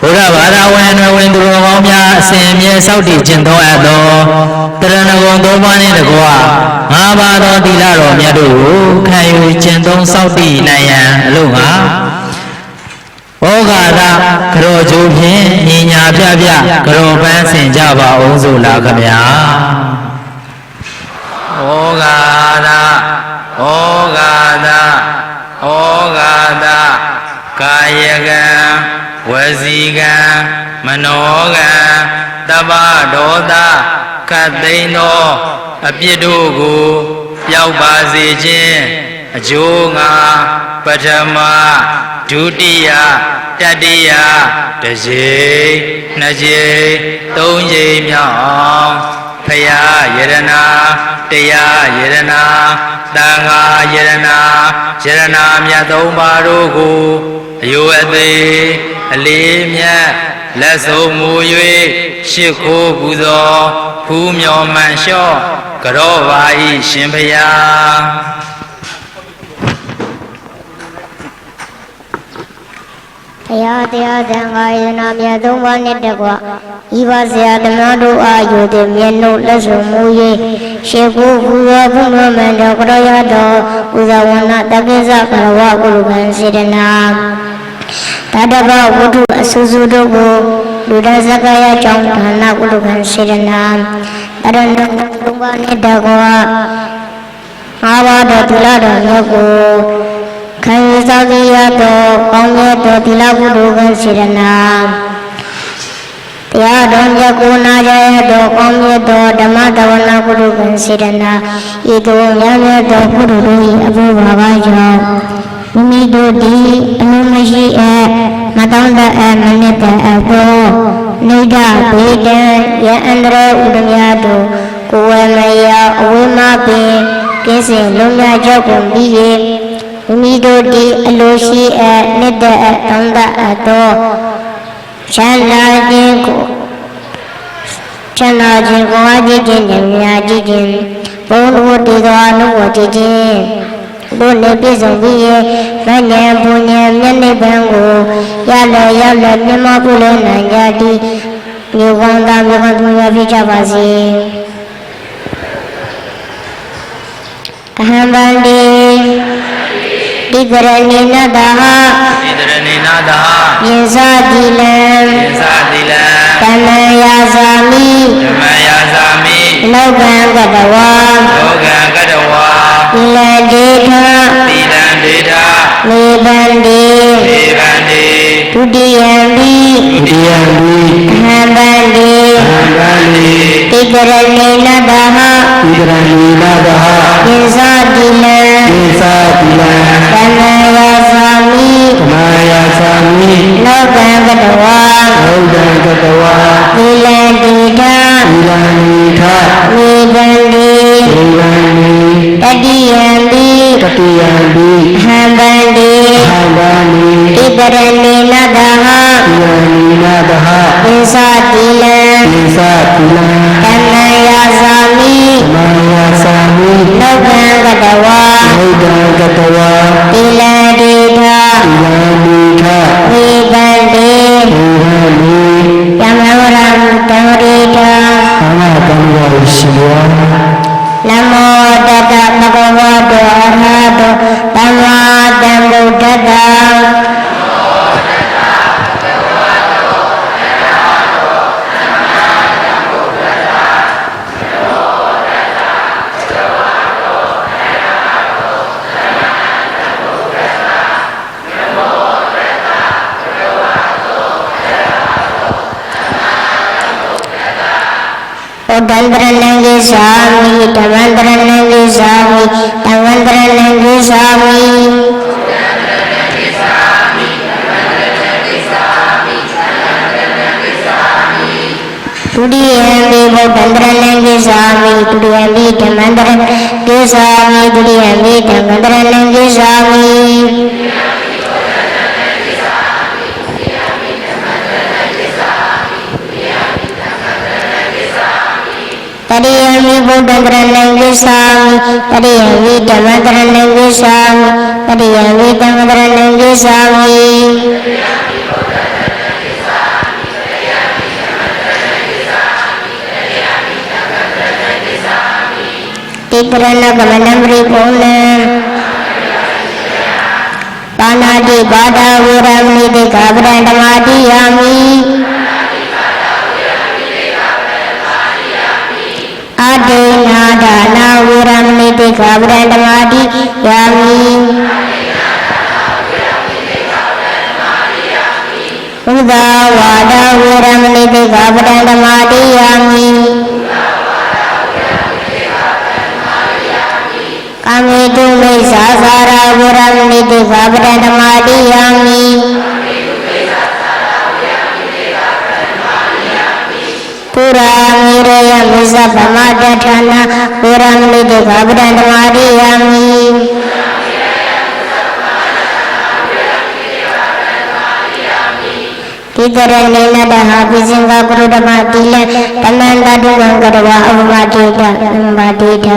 ဘုရားဘာသာဝင်တွေဝင်သူတော်ကောင်းများအစဉ်အမြဲစောင့်တည်ကျင့်တော်အပ်သောတရဏဂုံသုံးပါးနှင့်တကွာငါးပါးသောသီလတော်မြတ်တို့ကိုခံယူကျင့်သုံးစောင့်တည်နိုင်ရန်အလို့ငါဩဃာသကရောကျိုးဖြင့်ညီညာပြပြကရောပန်းဆင်ကြပါအောင်ဆိုလာခမညာဩဃာသ ဝစီကံမနောကံတပ္ပဒေါသကတ်သိမ်းသောအပြစ်တို့ကိုပျောက်ပါစေခြင်းအကျိုးငါပထမဒုတိယတတိယတစ်ကြိမ်နှစ်ကြိမ်သုံးကြိမ်မြောက်အောင်ဖရာယရနာတရားယရနာတန်ခါယရနာယရနာမြတ်သုံးပါးတို့ကိုအယုအသေး အလေးမြတ်လက်ဆုံးမူ၍ရှ िख ိုးပူဇော်ဖူးမြော်မှန်လျှော့ကြောပါဤရှင်ဖရာတရားတရားသံဃာယနာမြတ်သုံးပါးနှင့်တကွဤပါဆရာဓမ္မတို့အားယူသည်မျက်နှုတ်လက်စုံမူ၍ရှေကိုပူဇော်ဘုမမန္တောကရယတော်ပူဇော်ဝန္နတက္ကိစ္စကရဝကုလကံစေတနာ တတဘဝတ္ထုအဆူဆူတို့ကိုလူဒဇကယကြောင့်ဒါနကုလကံစေတနာအရဏသုံးပါးနှင့်တကွအာဘာတော်သီလတော်မြတ်ကိုခံရသောတိရသောကောင်းမြတ်သောသီလကုသိုလ်ကစေရနာတရားတော်မြတ်ကိုနာကြရသောကောင်းမြတ်သောဓမ္မတဝနာကုသိုလ်ကစေရနာဤသို့မြတ်မြတ်သောကုသိုလ်တို့၏အဘိဘာဝကြောင့်မိမိတို့သည်အမှုမရှိအပ်မ တောင်းတအပ်မနစ်တဲ့အပ်သောနိဒဘေဒံယအန္တရဥဒမြတ်တို့ကိုယ်ဝေမယအဝိမပင်ကင်းစင်လုံးမြတ်ကြောက်ကုန်ပြီး၍မိမိတို့ဒီအလိုရှိအပ်နှစ်တဲ့အပ်တောင်းတအပ်သောချမ်းသာခြင်းကိုချမ်းသာခြင်းကိုအားကြည့်ခြင်းနဲ့မြာကြည့်ခြင်းဘုံတို့တည်သောအနုဘောကြည့်ခြင်း ဘုနဲ့ပြည့်စုံပြီးရဲ့မဉ္ဇဉ်ဘုညံမျက်နှိပ်ပံကိုရလဲရောက်လဲမြတ်မပုလဲနိုင်ကြသည်မြေကောင်းသားမြေကောင်းသူများဖြစ်ကြပါစေအဟံဗန္တိတိကရဏိနတဟဣတရဏိနာသာယင်္စာတိလံသစ္စာတိလံကမ္မယာဇာမိဓမ္မယာဇာမိလောကံကတဝါ ဒုတိယံပိဒုတိယံဘုအဟံဗန္တိသံဃာလိတိကရဏိနတဟဣတရဏိနာသာယင်္စာတိလံသစ္စာတိလံကမ္မယာဇာမိဓမ္မယာဇာမိလောကံကတဝါလောကံကတဝါသီလဒေထသီလံနိထမေဘန္တိေဗန္တိတတိယံပိတတိယံဘုအဟံဗန္တိသံဃာလိဣတရဏိန သမ္မာ သမ္ဗုဒ္ဓတ္တဩဒန္တရဏံကိသာ विषम पर्यवीतमदरण विषम पर्यवीतमदरण विषामी त्रिपुरनगमनं रिपूर्णम् पानादि बाधावुरं निधि गाभरणमादियामि ပါဒဝေရမဏိတိကာပရံဓမ္မာတိယာမိအတေနာဒါနာဝေရမဏိတိကာပရံဓမ္မာတိယာမိဘုဒ္ဓဝါဒဝေရမဏိတိကာပရံဓမ္မာတိယာမိကာမေတုမိစ္ဆာသာရဝေရမဏိတိကာပရံဓမ္မာတိယာမိ မေရယမစ္စဗမတထနာဝေရမဏိတေကဗဒံဓမ္မာရိယာမိတိတရဏေနတဟပိစင်္ဂကုရုဓမ္မတိလဓမ္မန္တတုဝံကရဝအဝမတေတသမ္မာတေတ